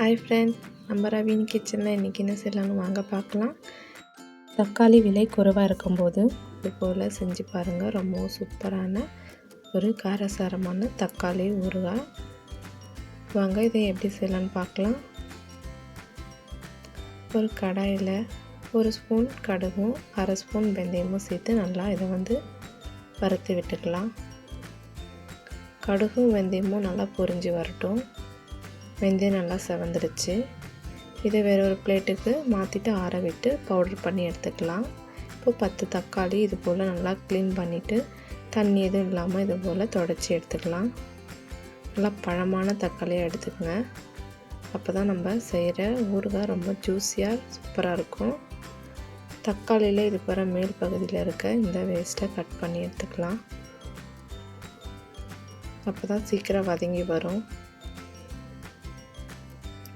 Hi friend நம்ம ravine கிச்சனில் இன்றைக்கி என்ன செய்யலாம்னு வாங்க பார்க்கலாம். தக்காளி விலை குறைவாக இருக்கும்போது இது போல் செஞ்சு பாருங்கள் ரொம்ப சூப்பரான ஒரு காரசாரமான தக்காளி ஊறுகாய். வாங்க இதை எப்படி செய்யலான்னு பார்க்கலாம். ஒரு கடாயில் ஒரு ஸ்பூன் கடுகும் அரை ஸ்பூன் வெந்தயமும் சேர்த்து நல்லா இதை வந்து வறுத்து விட்டுக்கலாம். கடுகும் வெந்தயமும் நல்லா பொரிஞ்சு வரட்டும். வெந்தயம் நல்லா செவந்துடுச்சு. இதை வேறு ஒரு பிளேட்டுக்கு மாற்றிட்டு ஆற விட்டு பவுடர் பண்ணி எடுத்துக்கலாம். இப்போ பத்து தக்காளி இது போல் நல்லா க்ளீன் பண்ணிவிட்டு தண்ணி எதுவும் இல்லாமல் இது போல் தொடச்சி எடுத்துக்கலாம். நல்லா பழமான தக்காளியாக எடுத்துக்கங்க. அப்போ தான் நம்ம செய்கிற ஊறுகாய் ரொம்ப ஜூஸியாக சூப்பராக இருக்கும். தக்காளியில் இது போகிற மேல் பகுதியில் இருக்க இந்த வேஸ்ட்டை கட் பண்ணி எடுத்துக்கலாம். அப்போ தான் சீக்கிரம் வதங்கி வரும்.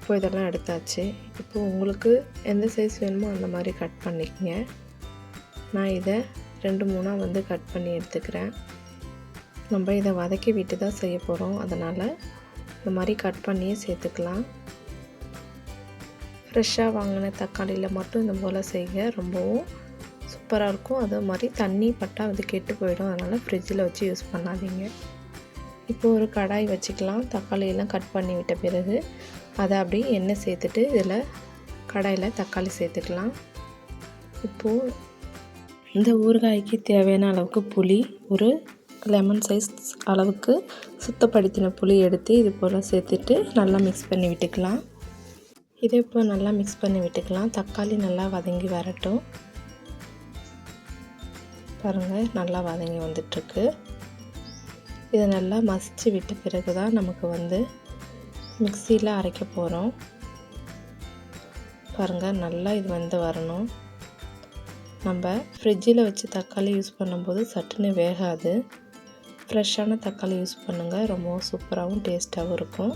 இப்போ இதெல்லாம் எடுத்தாச்சு. இப்போ உங்களுக்கு எந்த சைஸ் வேணுமோ அந்த மாதிரி கட் பண்ணிக்கங்க. நான் இதை ரெண்டு மூணாக வந்து கட் பண்ணி எடுத்துக்கிறேன். நம்ம இதை வதக்கி விட்டு தான் செய்ய போகிறோம் அதனால் இந்த மாதிரி கட் பண்ணியே சேர்த்துக்கலாம். ஃப்ரெஷ்ஷாக வாங்கின தக்காளியில் மட்டும் இந்த போல் செய்ய ரொம்பவும் சூப்பராக இருக்கும். அதே மாதிரி தண்ணி பட்டால் வந்து கெட்டு போயிடும். அதனால் ஃப்ரிட்ஜில் வச்சு யூஸ் பண்ணாதீங்க. இப்போ ஒரு கடாய் வச்சுக்கலாம். தக்காளியெல்லாம் கட் பண்ணி விட்ட பிறகு அதை அப்படியே எண்ணெய் சேர்த்துட்டு இதில் கடாயில் தக்காளி சேர்த்துக்கலாம். இப்போது இந்த ஊறுகாய்க்கு தேவையான அளவுக்கு புளி ஒரு லெமன் சைஸ் அளவுக்கு சுத்தப்படுத்தின புளி எடுத்து இது போல் சேர்த்துட்டு நல்லா மிக்ஸ் பண்ணி விட்டுக்கலாம். இதே இப்போ நல்லா மிக்ஸ் பண்ணி விட்டுக்கலாம். தக்காளி நல்லா வதங்கி வரட்டும். பாருங்கள் நல்லா வதங்கி வந்துட்டுருக்கு. இதை நல்லா மசித்து விட்ட பிறகு தான் நமக்கு வந்து மிக்சியில் அரைக்க போகிறோம். பாருங்கள் நல்லா இது வந்து வரணும். நம்ம ஃப்ரிட்ஜில் வச்சு தக்காளி யூஸ் பண்ணும்போது சட்டுன்னு வேகாது. ஃப்ரெஷ்ஷான தக்காளி யூஸ் பண்ணுங்கள் ரொம்பவும் சூப்பராகவும் டேஸ்ட்டாகவும் இருக்கும்.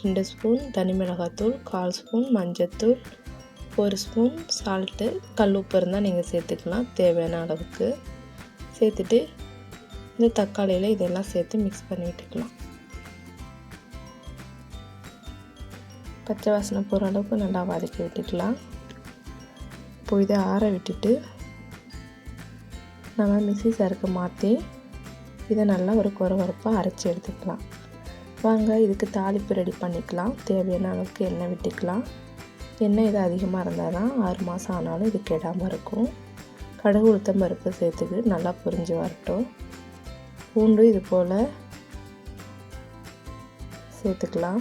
ரெண்டு ஸ்பூன் தனி மிளகாத்தூள் கால் ஸ்பூன் மஞ்சத்தூள் ஒரு ஸ்பூன் சால்ட்டு கல் உப்பு இருந்தால் நீங்கள் சேர்த்துக்கலாம் தேவையான அளவுக்கு. சேர்த்துட்டு இந்த தக்காளியில் இதெல்லாம் சேர்த்து மிக்ஸ் பண்ணி பச்சை வாசனை போகிற அளவுக்கு நல்லா வதக்கி விட்டுக்கலாம். இப்போ இதை ஆற விட்டுட்டு நம்ம மிக்சி சருக்கு மாற்றி இதை நல்லா ஒரு குறவரப்பாக அரைச்சி எடுத்துக்கலாம். வாங்க இதுக்கு தாளிப்பு ரெடி பண்ணிக்கலாம். தேவையான அளவுக்கு எண்ணெய் விட்டுக்கலாம். எண்ணெய் இது அதிகமாக இருந்தால் தான் ஆறு மாதம் ஆனாலும் இது கெடாமல் இருக்கும். கடுகு உளுத்தம் பருப்பு சேர்த்துக்கு நல்லா புரிஞ்சு வரட்டும். பூண்டு இது போல் சேர்த்துக்கலாம்.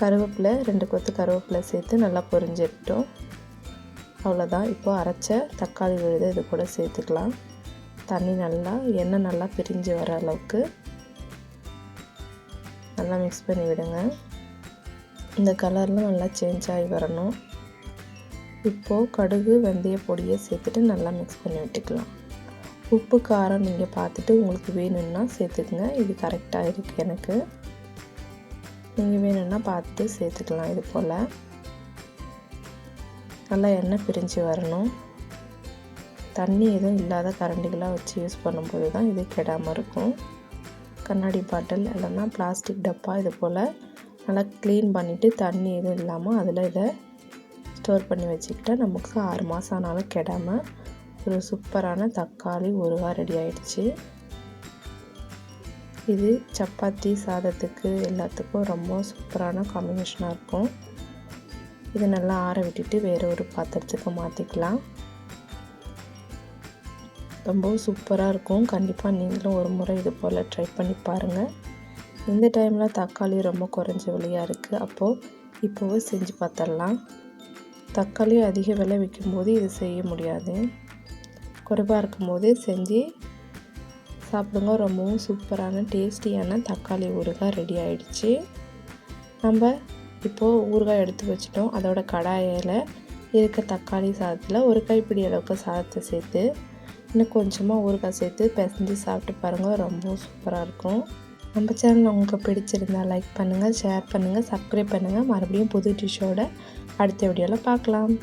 கருவேப்பிலை ரெண்டு கொத்து கருவேப்பிலை சேர்த்து நல்லா பொரிஞ்சிட்டோம் அவ்வளோதான் இப்போது அரைச்ச தக்காளி விழுது இது கூட சேர்த்துக்கலாம். தண்ணி நல்லா எண்ணெய் நல்லா பிரிஞ்சு வர அளவுக்கு நல்லா மிக்ஸ் பண்ணி விடுங்க. இந்த கலர்லாம் நல்லா சேஞ்ச் ஆகி வரணும். இப்போது கடுகு வெந்தய பொடியை சேர்த்துட்டு நல்லா மிக்ஸ் பண்ணி விட்டுக்கலாம். உப்பு காரம் நீங்கள் பார்த்துட்டு உங்களுக்கு வேணும்னா சேர்த்துக்குங்க. இது கரெக்டாக இருக்குது எனக்கு. நீங்கள் வேணும்னா பார்த்து சேர்த்துக்கலாம் இது போல். நல்லா எண்ணெய் பிரிஞ்சு வரணும். தண்ணி எதுவும் இல்லாத கரண்டிகளாக வச்சு யூஸ் பண்ணும்போது தான் இது கெடாமல் இருக்கும். கண்ணாடி பாட்டில் இல்லைன்னா பிளாஸ்டிக் டப்பா இது போல் நல்லா க்ளீன் பண்ணிவிட்டு தண்ணி எதுவும் இல்லாமல் அதில் இதை ஸ்டோர் பண்ணி வச்சுக்கிட்டால் நமக்கு ஆறு மாதம் ஆனாலும் கெடாமல் ஒரு சூப்பரான தக்காளி ஊறுகாய் ரெடி ஆயிடுச்சு. இது சப்பாத்தி சாதத்துக்கு எல்லாத்துக்கும் ரொம்ப சூப்பரான காம்பினேஷனாக இருக்கும். இதை நல்லா ஆற விட்டுட்டு வேறு ஒரு பாத்திரத்துக்கு மாற்றிக்கலாம் ரொம்பவும் சூப்பராக இருக்கும். கண்டிப்பாக நீங்களும் ஒரு முறை இது போல் ட்ரை பண்ணி பாருங்கள் இந்த டைமில் தக்காளி ரொம்ப குறைஞ்ச விலையாக இருக்குது அப்போது இப்போவே செஞ்சு பார்த்துடலாம் தக்காளி அதிக விலை விற்கும்போது இது செய்ய முடியாது. குறைவாக இருக்கும்போது செஞ்சு சாப்பிடுங்க. ரொம்பவும் சூப்பரான டேஸ்டியான தக்காளி ஊறுகாய் ரெடி ஆயிடுச்சு. நம்ம இப்போது ஊறுகாய் எடுத்து வச்சிட்டோம். அதோட கடாயில் இருக்க தக்காளி சாதத்தில் ஒரு கைப்பிடி அளவுக்கு சாதத்தை சேர்த்து இன்னும் கொஞ்சமாக ஊறுகாய் சேர்த்து பிசைஞ்சு சாப்பிட்டு பாருங்கள் ரொம்பவும் சூப்பராக இருக்கும். நம்ம சேனல் உங்களுக்கு பிடிச்சிருந்தால் லைக் பண்ணுங்கள் ஷேர் பண்ணுங்கள் சப்ஸ்கிரைப் பண்ணுங்கள் மறுபடியும் புது டிஷ்ஷோட அடுத்த வீடியோவில் பார்க்கலாம்.